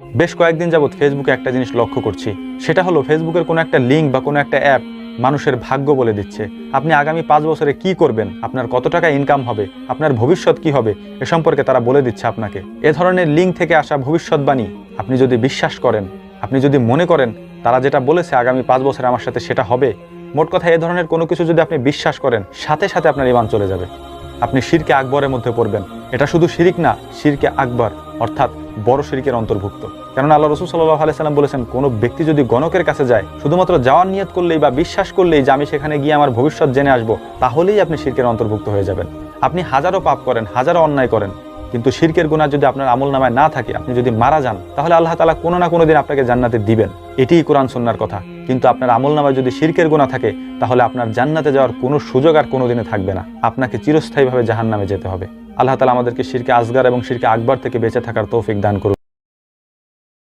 বেশ কয়েকদিন যাবৎ ফেসবুকে একটা জিনিস লক্ষ্য করছি। সেটা হলো ফেসবুকের কোনো একটা লিঙ্ক বা কোনো একটা অ্যাপ মানুষের ভাগ্য বলে দিচ্ছে। আপনি আগামী পাঁচ বছরে কি করবেন? আপনার কত টাকা ইনকাম হবে? আপনার ভবিষ্যৎ কি হবে? এ সম্পর্কে তারা বলে দিচ্ছে আপনাকে। এ ধরনের লিঙ্ক থেকে আসা ভবিষ্যৎবাণী আপনি যদি বিশ্বাস করেন, আপনি যদি মনে করেন, তারা যেটা বলেছে আগামী পাঁচ বছরে আমার সাথে সেটা হবে, মোট কথা এ ধরনের কোনো কিছু যদি আপনি বিশ্বাস করেন, সাথে সাথে আপনার ইমান চলে যাবে। আপনি শিরকে আকবরের মধ্যে পড়বেন। এটা শুধু শিরিক না, শিরকে আকবর। অর্থাৎ বড় শিরিকের অন্তর্ভুক্ত। কেননা আল্লাহ রসুল সাল্লাহ আলাইসাল্লাম বলেছেন, কোনো ব্যক্তি যদি গণকের কাছে যায়, শুধুমাত্র যাওয়ার নিয়ত করলেই বা বিশ্বাস করলেই যে আমি সেখানে গিয়ে আমার ভবিষ্যৎ জেনে আসব, তাহলেই আপনি শিরকের অন্তর্ভুক্ত হয়ে যাবেন। আপনি হাজারো পাপ করেন, হাজারো অন্যায় করেন, কিন্তু শিরকের গুণা যদি আপনার আমল নামায় না থাকে, আপনি যদি মারা যান, তাহলে আল্লাহ তালা কোনো না কোনো দিন আপনাকে জান্নাতে দিবেন। এটিই কোরআন সন্ন্যার কথা। কিন্তু আপনার আমল নামায় যদি শিরকের গুণা থাকে, তাহলে আপনার জান্নাতে যাওয়ার কোনো সুযোগ আর কোনো দিনে থাকবে না। আপনাকে চিরস্থায়ীভাবে জাহান নামে যেতে হবে। আল্লাহ তালা আমাদেরকে শিরকে আজগার এবং শিরকে আকবর থেকে বেঁচে থাকার তৌফিক দান করুন